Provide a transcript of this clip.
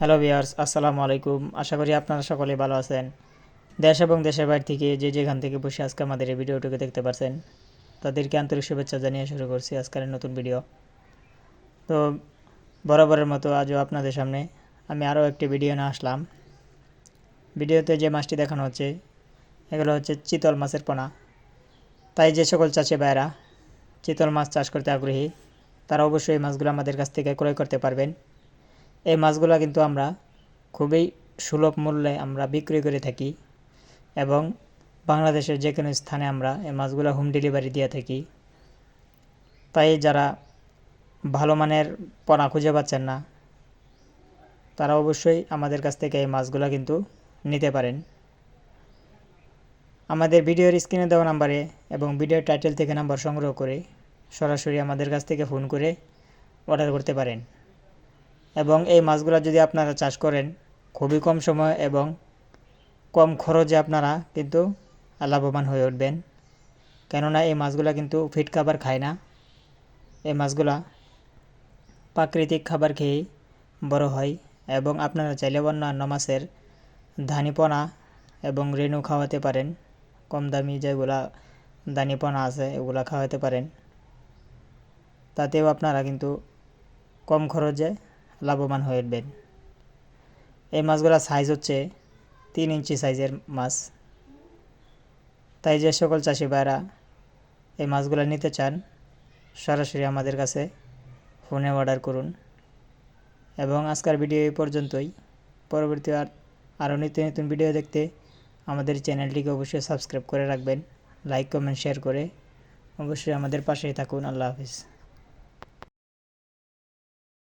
Hello viewers আসসালামু আলাইকুম। আশা করি আপনারা সকলে ভালো আছেন। দেশ এবং দেশের বাইরে থেকে যে যেখান থেকে বসে আজকে আমাদের এই ভিডিওটুকু দেখতে পারছেন, তাদেরকে আন্তরিক শুভেচ্ছা জানিয়ে শুরু করছি আজকের নতুন ভিডিও। তো, বরাবরের মতো আজও আপনাদের সামনে আমি আরও একটি ভিডিও নিয়ে আসলাম। ভিডিওতে যে মাছটি দেখানো হচ্ছে, এগুলো হচ্ছে চিতল মাছের পোনা। তাই যে সকল চাষি ভাইরা চিতল মাছ চাষ করতে আগ্রহী, তারা অবশ্যই মাছগুলো আমাদের কাছ থেকে ক্রয় করতে পারবেন। এই মাছগুলো কিন্তু আমরা খুবই সুলভ মূল্যে আমরা বিক্রি করে থাকি এবং বাংলাদেশের যে কোনো স্থানে আমরা এই মাছগুলো হোম ডেলিভারি দিয়ে থাকি। তাই যারা ভালো মানের পোনা খুঁজে পাচ্ছেন না, তারা অবশ্যই আমাদের কাছ থেকে এই মাছগুলো কিন্তু নিতে পারেন। আমাদের ভিডিওর স্ক্রিনে দেওয়া নাম্বারে এবং ভিডিওর টাইটেল থেকে নাম্বার সংগ্রহ করে সরাসরি আমাদের কাছ থেকে ফোন করে অর্ডার করতে পারেন। এবং এই মাছগুলো যদি আপনারা চাষ করেন, খুবই কম সময় এবং কম খরচে আপনারা কিন্তু লাভবান হয়ে উঠবেন। কেননা এই মাছগুলো কিন্তু ফিট খাবার খায় না। এই মাছগুলা প্রাকৃতিক খাবার খেয়েই বড় হয় এবং আপনারা চাইলে অন্যান্য মাছের ধানিপনা এবং রেণু খাওয়াতে পারেন। কম দামি যেগুলা দানিপনা আছে, এগুলা খাওয়াতে পারেন। তাতেও আপনারা কিন্তু কম খরচে লাভবান হয়ে উঠবেন। এই মাছগুলোর সাইজ হচ্ছে তিন ইঞ্চি সাইজের মাছ। তাই যে সকল চাষি ভাইরা এই মাছগুলো নিতে চান, সরাসরি আমাদের কাছে ফোনে অর্ডার করুন। এবং আজকের ভিডিও এই পর্যন্তই। পরবর্তী আর, আরও নিত্য নতুন ভিডিও দেখতে আমাদের চ্যানেলটিকে অবশ্যই সাবস্ক্রাইব করে রাখবেন। লাইক কমেন্ট শেয়ার করে অবশ্যই আমাদের পাশেই থাকুন। আল্লাহ হাফিজ।